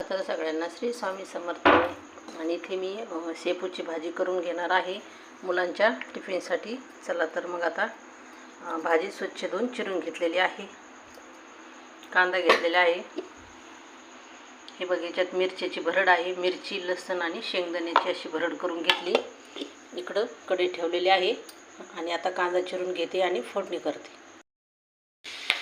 तर सगळ्यांना श्री स्वामी समर्थ. आणि इथे मी शेपूची भाजी करून घेणार आहे मुलांच्या टिफिनसाठी. चला तर मग आता भाजी स्वच्छ धुवून चिरून घेतलेली आहे. कांदा घेतलेला आहे. हे बगीच्यात मिरच्याची भरड आहे. मिरची लसण आणि शेंगदाण्याची अशी भरड करून घेतली. इकडं कढई ठेवलेली आहे. आणि आता कांदा चिरून घेते आणि फोडणी करते.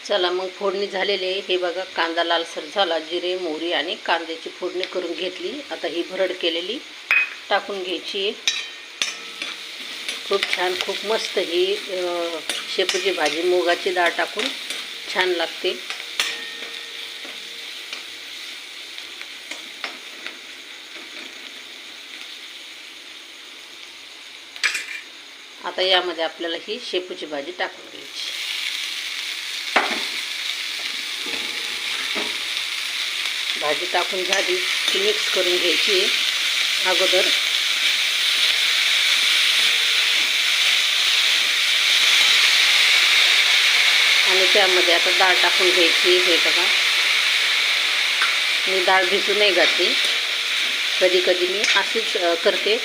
चला मग फोडणी झालेली आहे. हे बघा कांदा लालसर झाला. जिरे मोहरी आणि कांद्याची फोडणी करून घेतली. आता ही भरड केलेली टाकून घ्यायची खूप छान खूप मस्त ही शेपूची भाजी. मुगाची डाळ टाकून छान लागते. आता यामध्ये आपल्याला ही शेपूची भाजी टाकून घ्यायची. भाजी टाकून झाली की मिक्स करून घ्यायची. अगोदर आणि त्यामध्ये आता डाळ टाकून घ्यायची हे बघा. मी डाळ भिजू नाही घातली. कधी कधी मी अशीच करते.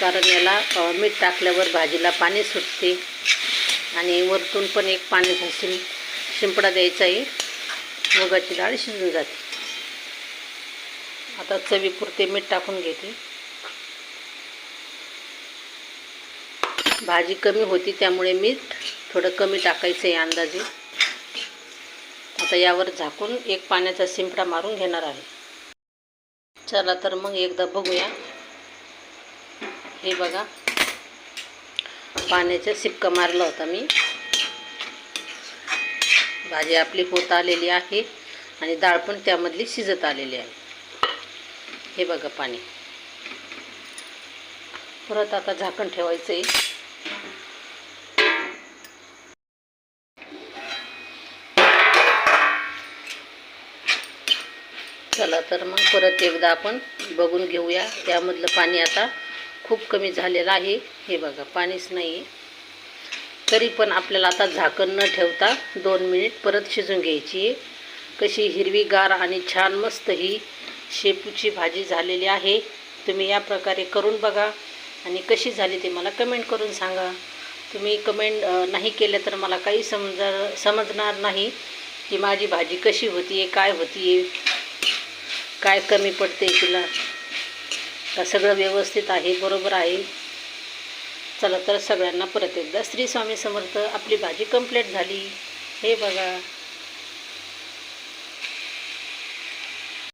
कारण याला मीठ टाकल्यावर भाजीला पाणी सुटते आणि वरतून पण एक पाणी शिं शिंपडा द्यायचा आहे मुगाची डाळ शिजून जाते. आता चवीपुरते मीठ टाकून घेते. भाजी कमी होती त्यामुळे मीठ थोडं कमी टाकायचं आहे अंदाजे. आता यावर झाकून एक पाण्याचा शिंपडा मारून घेणार आहे. चला तर मग एकदा बघूया. हे बघा. पाण्याचा शिपका मारला होता मी. भाजी आपली होत आलेली आहे आणि डाळ पण त्यामधली शिजत आलेली आहे. हे बघा पाणी. परत आता झाकण ठेवायचं आहे चला तर मग परत एकदा आपण बघून घेऊया. त्यामधलं पाणी आता खूप कमी झालेलं आहे. हे बघा पाणीच नाही आहे तरी पण आपल्याला आता झाकण न ठेवता दोन मिनिट परत शिजून घ्यायची आहे कशी हिरवीगार आणि छान मस्त ही शेपूची भाजी झालेली आहे. तुम्ही या प्रकारे करून बघा. आणि कशी झाली ते मला कमेंट करून सांगा. तुम्ही कमेंट नाही केलं तर मला काही समजा समजणार नाही की माझी भाजी कशी होती आहे काय होती आहे काय कमी पडते तिला. का सगळं व्यवस्थित आहे बरोबर आहे. चला तर सगळ्यांना परत एकदा श्री स्वामी समर्थ आपली भाजी कंप्लीट झाली. हे बघा.